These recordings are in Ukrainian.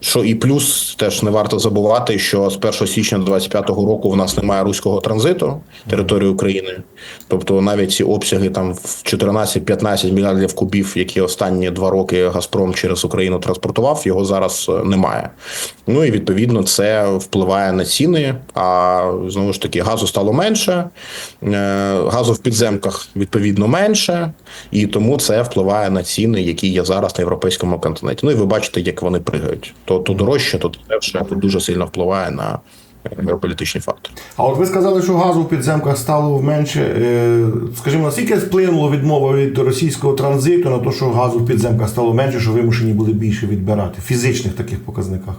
що і плюс теж не варто забувати, що з 1 січня 25-го року в нас немає руського транзиту території України. Тобто навіть ці обсяги там в 14-15 мільярдів кубів, які останні два роки Газпром через Україну транспортував, його зараз е, немає. Ну і відповідно це впливає на ціни. А знову ж таки, газу стало менше, е, газу в підземках відповідно менше, і тому це впливає на ціни, які є зараз на європейському континенті. Ну і ви бачите, як вони пригають. То, то дорожче, то дешевше, то дуже сильно впливає на геополітичний геополітичні фактори. А от ви сказали, що газу в підземках стало менше. Е, Скажімо, наскільки вплинуло відмова від російського транзиту на те, що газу в підземках стало менше, що вимушені були більше відбирати в фізичних таких показниках?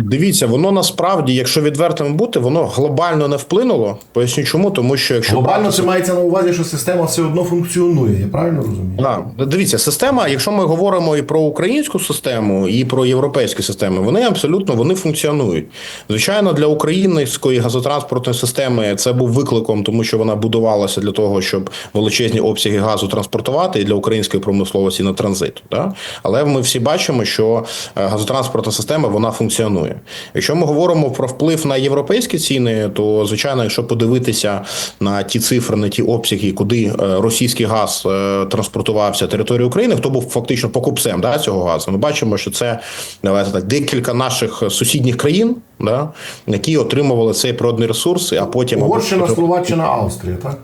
Дивіться, воно насправді, якщо відвертим бути, воно глобально не вплинуло. Поясню чому, тому що якщо Глобально брати це мається на увазі, що система все одно функціонує. Я правильно розумію? Да. Дивіться, система, якщо ми говоримо і про українську систему, і про європейські системи, вони абсолютно вони функціонують. Звичайно, для української газотранспортної системи це був викликом, тому що вона будувалася для того, щоб величезні обсяги газу транспортувати і для української промисловості на транзит. Да? Але ми всі бачимо, що е, газотранспортна система вона функціонує. Якщо ми говоримо про вплив на європейські ціни, то звичайно, якщо подивитися на ті цифри, на ті обсяги, куди е, російський газ е, транспортувався територією України, хто був фактично покупцем да, цього газу, ми бачимо, що це давайте так декілька наших сусідніх країн, да, які отримували цей природний ресурс, а потім або- Словаччина, Австрія, так?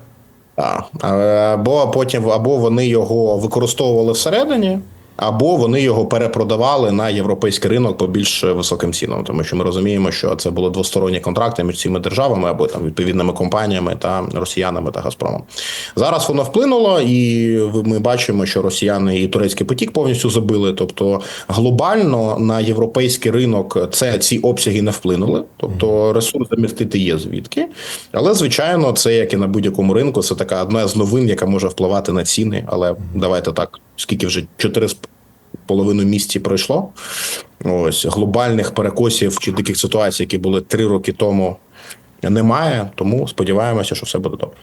так. Або потім або вони його використовували всередині, або вони його перепродавали на європейський ринок по більш високим цінам, тому що ми розуміємо, що це були двосторонні контракти між цими державами або там відповідними компаніями та росіянами та Газпромом. Зараз воно вплинуло, і ми бачимо, що росіяни і турецький потік повністю забили. Тобто глобально на європейський ринок це ці обсяги не вплинули. Тобто ресурс замістити є звідки. Але звичайно, це як і на будь-якому ринку, це така одна з новин, яка може впливати на ціни. Але давайте так, скільки вже чотири з половиною місяці пройшло. Ось глобальних перекосів чи таких ситуацій, які були три роки тому, немає. Тому сподіваємося, що все буде добре.